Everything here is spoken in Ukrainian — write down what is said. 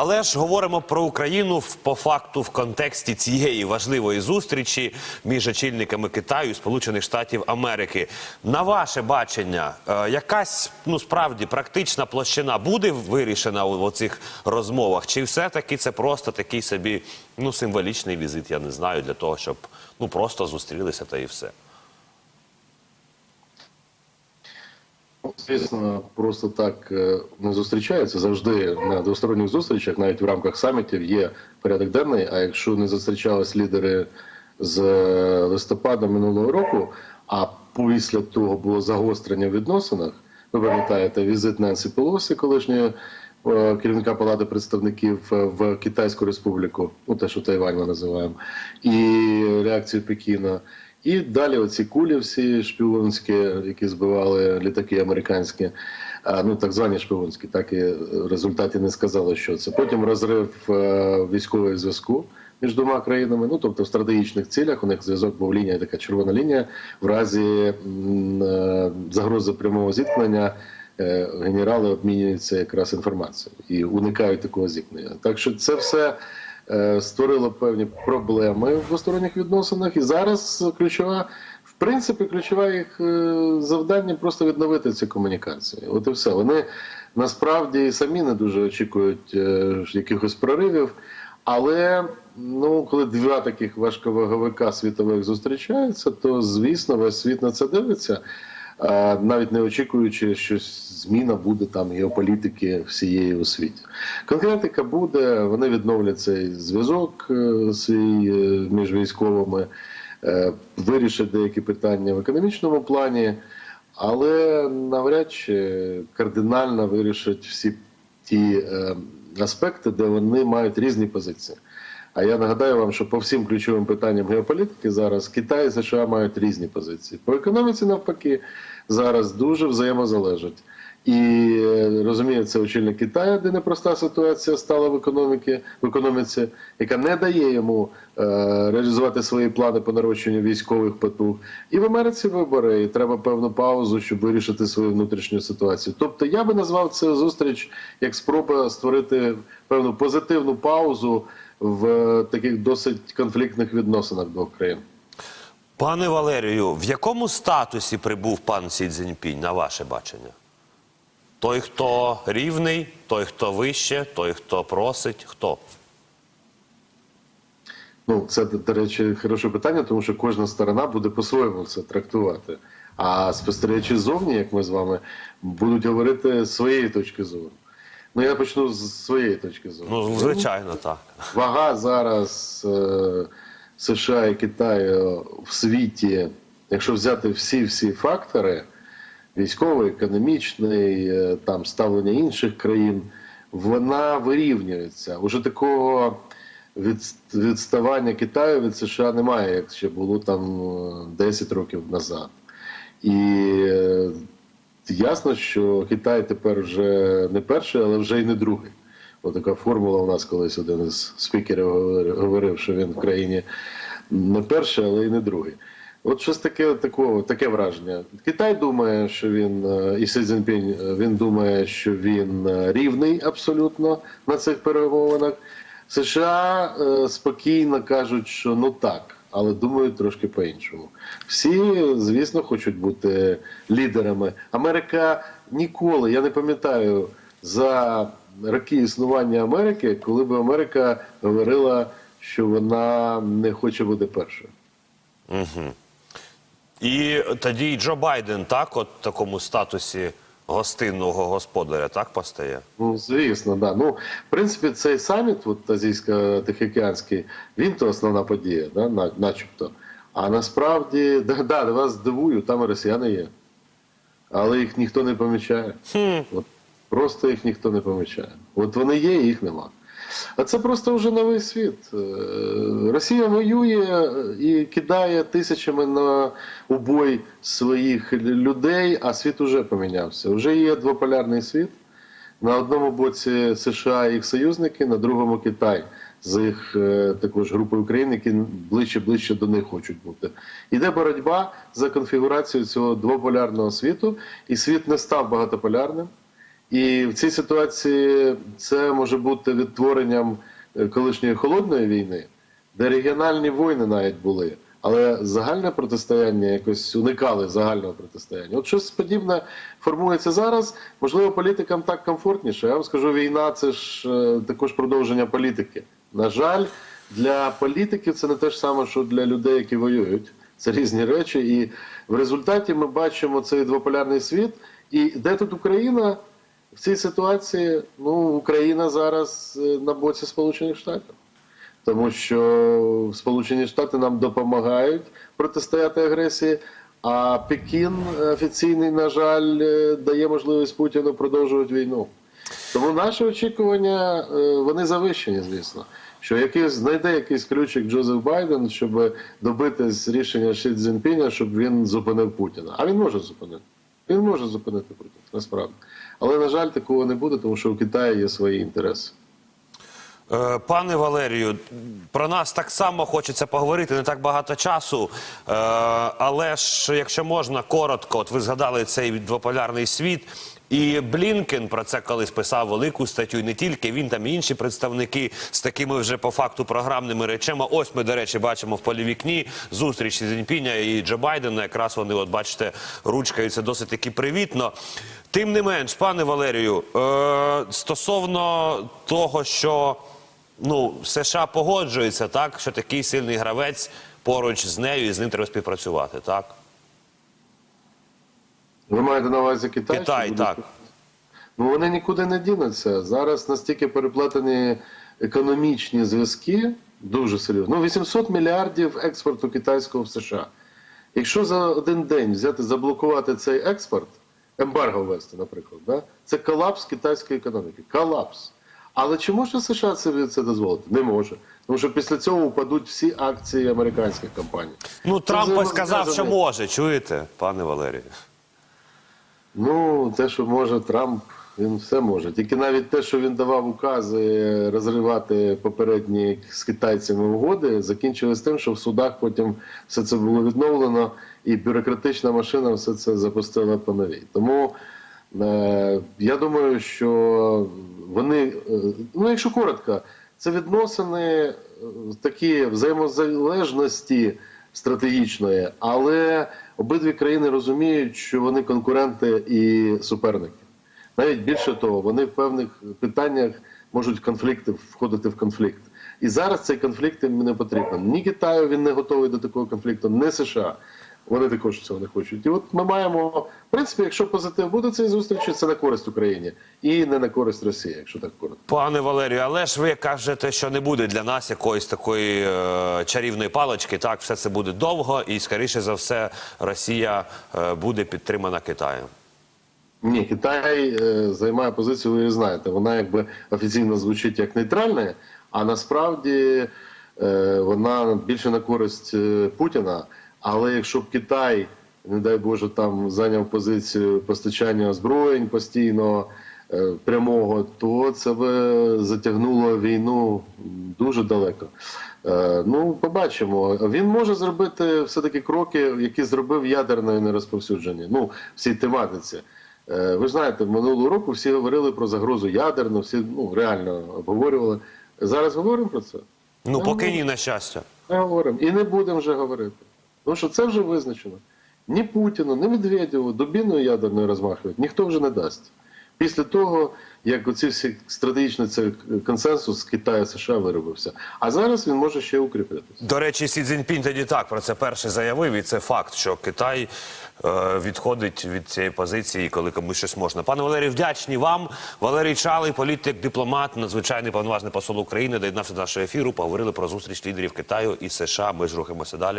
Але ж говоримо про Україну по факту в контексті цієї важливої зустрічі між очільниками Китаю і Сполучених Штатів Америки. На ваше бачення, е, якась ну справді практична площина буде вирішена у, цих розмовах? Чи все-таки це просто такий собі ну символічний візит? Я не знаю для того, щоб ну просто зустрілися та і все. Звісно, просто так е, не зустрічаються. Завжди на двосторонніх зустрічах, навіть в рамках самітів, є порядок денний. А якщо не зустрічались лідери з е, листопада минулого року, а після того було загострення в відносинах, ви пам'ятаєте, візит Ненсі Пелосі, колишньої е, керівника палати представників в Китайську республіку, ну те, що Тайвань ми називаємо, і реакцію Пекіна. І далі оці кулі всі шпіонські, які збивали літаки американські, а, ну так звані шпіонські, так і в результаті не сказали, що це. Потім розрив е, військового зв'язку між двома країнами. Ну тобто в стратегічних цілях у них зв'язок був лінія, така червона лінія. В разі е, загрози прямого зіткнення е, генерали обмінюються якраз інформацією і уникають такого зіткнення. Так що це все створило певні проблеми в двосторонніх відносинах. І зараз ключова, в принципі, ключове їх е, завдання просто відновити ці комунікації. От і все. Вони насправді самі не дуже очікують е, якихось проривів. Але ну, коли два таких важковаговика світових зустрічаються, то звісно весь світ на це дивиться, навіть не очікуючи, що зміна буде там геополітики всієї у світі. Конкретика буде, вони відновлять цей зв'язок е, свій е, між військовими, е, вирішать деякі питання в економічному плані, але навряд чи кардинально вирішать всі ті е, аспекти, де вони мають різні позиції. А я нагадаю вам, що по всім ключовим питанням геополітики зараз Китай і США мають різні позиції. По економіці, навпаки, зараз дуже взаємозалежать. І е, розуміє, це очільник Китаю, де непроста ситуація стала в економіці, в економіці, яка не дає йому е, реалізувати свої плани по нарощенню військових потуг. І в Америці вибори, і треба певну паузу, щоб вирішити свою внутрішню ситуацію. Тобто я би назвав цю зустріч як спроба створити певну позитивну паузу в е, таких досить конфліктних відносинах двох країн. Пане Валерію, в якому статусі прибув пан Сі Цзіньпінь, на ваше бачення? Той, хто рівний, той, хто вище, той, хто просить, хто? Ну, це, до речі, хороше питання, тому що кожна сторона буде по-своєму це трактувати. А спостерігачі зовні, як ми з вами, будуть говорити з своєї точки зору. Ну, я почну з своєї точки зору. Ну, звичайно, так. Вага зараз е, США і Китаю в світі, якщо взяти всі всі фактори, військовий, економічний, е, там ставлення інших країн, вона вирівнюється. Уже такого від, відставання Китаю від США немає, як ще було там е, 10 років назад. І е, ясно, що Китай тепер вже не перший, але вже й не другий. Ось така формула у нас колись один із спікерів говорив- що він в країні не перший, але й не другий. От щось таке, такого, таке враження. Китай думає, що він е, і Сі Цзіньпінь, е, він думає, що він е, рівний абсолютно на цих перемовинах. США спокійно кажуть, що ну так, але думають трошки по-іншому. Всі, звісно, хочуть бути лідерами. Америка ніколи, я не пам'ятаю за роки існування Америки, коли б Америка говорила, що вона не хоче бути першою. І тоді і Джо Байден так, от в такому статусі гостинного господаря, так постає? Ну, звісно, да. Ну, в принципі, цей саміт, от азійсько-тихоокеанський, він то основна подія, да, начебто. А насправді, да, да, вас здивую, там і росіяни є. Але їх ніхто не помічає. От, просто їх ніхто не помічає. От вони є, і їх нема. А це просто вже новий світ. Е, Росія воює і кидає тисячами на убой своїх людей, а світ уже помінявся. Вже є двополярний світ. На одному боці США і їх союзники, на другому Китай з їх е, також групою країн, які ближче ближче до них хочуть бути. Іде боротьба за конфігурацію цього двополярного світу, і світ не став багатополярним. І в цій ситуації це може бути відтворенням е, колишньої холодної війни, де регіональні війни навіть були. Але загальне протистояння якось уникали загального протистояння. От щось подібне формується зараз. Можливо, політикам так комфортніше. Я вам скажу, війна це ж е, також продовження політики. На жаль, для політиків це не те ж саме, що для людей, які воюють. Це різні речі. І в результаті ми бачимо цей двополярний світ. І де тут Україна в цій ситуації? Ну, Україна зараз е, на боці Сполучених Штатів тому що Сполучені Штати нам допомагають протистояти агресії. А Пекін офіційний, на жаль, е, дає можливість Путіну продовжувати війну. Тому наші очікування е, вони завищені, звісно. Що якийсь знайде якийсь ключик Джозеф Байден, щоб добитись рішення Ші Цзіньпіня, щоб він зупинив Путіна. А він може зупинити. Він може зупинити Путіна, насправді. Але, на жаль, такого не буде, тому що у Китаї є свої інтереси. Е, Пане Валерію, про нас так само хочеться поговорити, не так багато часу. Е, Але ж, якщо можна, коротко, от ви згадали цей двополярний світ. І Блінкен про це колись писав велику статтю. І не тільки він, там і інші представники з такими вже по факту програмними речами. Ось ми, до речі, бачимо в полі вікні зустріч Сі Цзіньпіня і Джо Байдена. Якраз вони, от бачите, ручкаються досить таки привітно. Тим не менш, пане Валерію, е, стосовно того, що ну, США погоджується, так, що такий сильний гравець поруч з нею і з ним треба співпрацювати, так? Ви маєте на увазі Китай? Китай, так. Ну вони нікуди не дінуться. Зараз настільки переплетені економічні зв'язки, дуже серйозно. Ну, 800 мільярдів експорту китайського в США. Якщо за один день взяти заблокувати цей експорт, ембарго ввести, наприклад, да? це колапс китайської економіки. Колапс. Але чи може США це, це дозволити? Не може. Тому що після цього впадуть всі акції американських компаній. Ну, Це Трамп сказав, що може, чуєте, пане Валерію? Ну, те, що може Трамп, він все може. Тільки навіть те, що він давав укази розривати попередні з китайцями угоди, закінчилось тим, що в судах потім все це було відновлено, і бюрократична машина все це запустила по новій. Тому е, я думаю, що вони, е, ну якщо коротко, це відносини е, такі взаємозалежності стратегічної, але обидві країни розуміють, що вони конкуренти і суперники. Навіть більше того, вони в певних питаннях можуть конфлікти входити в конфлікт. І зараз цей конфлікт їм не потрібен. Ні Китаю він не готовий до такого конфлікту, ні США. Вони також цього не хочуть. І от ми маємо, в принципі, якщо позитив буде цієї зустрічі, це на користь Україні і не на користь Росії, якщо так коротко. Пане Валерію, але ж ви кажете, що не буде для нас якоїсь такої е, чарівної палички. Так, все це буде довго, і скоріше за все, Росія е, буде підтримана Китаєм. Ні, Китай е, займає позицію, ви знаєте. Вона якби офіційно звучить як нейтральна, а насправді е, вона більше на користь е, Путіна. Але якщо б Китай, не дай Боже, там зайняв позицію постачання озброєнь постійно прямого, то це би затягнуло війну дуже далеко. Ну, побачимо. Він може зробити все-таки кроки, які зробив ядерне нерозповсюдження. Ну, в цій тематиці. Е, Ви ж знаєте, минулого року всі говорили про загрозу ядерну, всі ну, реально обговорювали. Зараз говоримо про це? Ну, Та поки ну. ні, на щастя. Не говоримо. І не будемо вже говорити. Тому що це вже визначено. Ні Путіну, ні Медведєву дубіною ядерною розмахують, ніхто вже не дасть. Після того, як оці всі стратегічний цей консенсус Китаю США виробився. А зараз він може ще укріпитися. До речі, Сі Цзіньпінь тоді так про це перше заявив, і це факт, що Китай е, відходить від цієї позиції, коли комусь щось можна. Пане Валерію, вдячні вам. Валерій Чалий, політик, дипломат, надзвичайний повноважний посол України, доєднався до нашого ефіру. Поговорили про зустріч лідерів Китаю і США. Ми ж рухаємося далі.